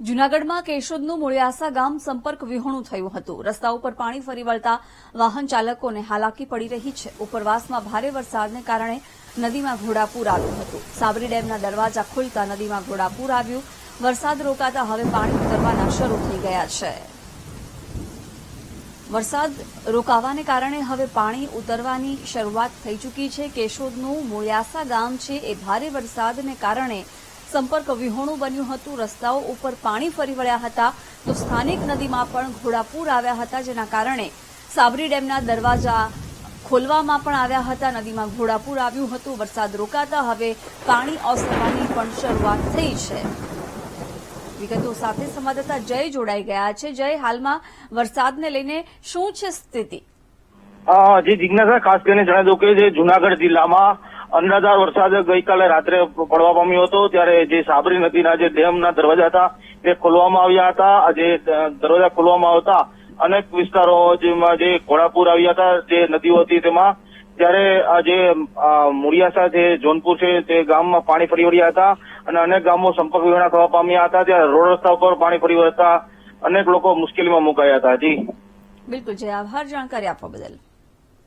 જૂનાગઢમાં કેશોદનું મૂળિયાસા ગામ સંપર્ક વિહોણું થયું હતું. રસ્તા ઉપર પાણી ફરી વળતા વાહન ચાલકોને હાલાકી પડી રહી છે. ઉપરવાસમાં ભારે વરસાદને કારણે નદીમાં ઘોડાપૂર આવ્યું હતું. સાબરી ડેમના દરવાજા ખુલતા નદીમાં ઘોડાપૂર આવ્યું. વરસાદ રોકાતા હવે પાણી ઉતરવાના શરૂ થઈ ગયા છે. વરસાદ રોકાવાને કારણે હવે પાણી ઉતરવાની શરૂઆત થઈ ચૂકી છે. કેશોદનું મૂળિયાસા ગામ છે. એ ભારે વરસાદને કારણે સંપર્ક વિહોણું બન્યું હતું. રસ્તાઓ ઉપર પાણી ફરી વળ્યા હતા. તો સ્થાનિક નદીમાં પણ ઘોડાપૂર આવ્યા હતા, જેના કારણે સાબરી ડેમના દરવાજા ખોલવામાં પણ આવ્યા હતા. નદીમાં ઘોડાપૂર આવ્યું હતું. વરસાદ રોકાતા હવે પાણી ઓસરવાની પણ શરૂઆત થઈ છે. વિગતો સાથે સંવાદદાતા જય જોડાઈ ગયા છે. જય, હાલમાં વરસાદને લઈને શું છે સ્થિતિ? જી, જિજ્ઞાસા ખાસ કરીને જણાવી દઉં કે જુનાગઢ જિલ્લામાં અનરાધાર વરસાદ ગઈકાલે રાત્રે પડવા પામ્યો હતો, ત્યારે જે સાબરી નદીના જે ડેમના દરવાજા હતા તે ખોલવામાં આવ્યા હતા. જે દરવાજા ખોલવામાં આવતા અનેક વિસ્તારો જેમાં જે ઘોડાપુર આવ્યા હતા, જે નદીઓ હતી તેમાં, ત્યારે આ જે મુળિયાસા છે, જોનપુર છે, તે ગામમાં પાણી ફરી વળ્યા હતા અને અનેક ગામો સંપર્ક વિહોણા થવા પામ્યા હતા. ત્યારે રોડ રસ્તા ઉપર પાણી ફરી વળતા અનેક લોકો મુશ્કેલીમાં મુકાયા હતા. જી. બિલકુલ, જય આભાર. જાણકારી આપવા બદલ.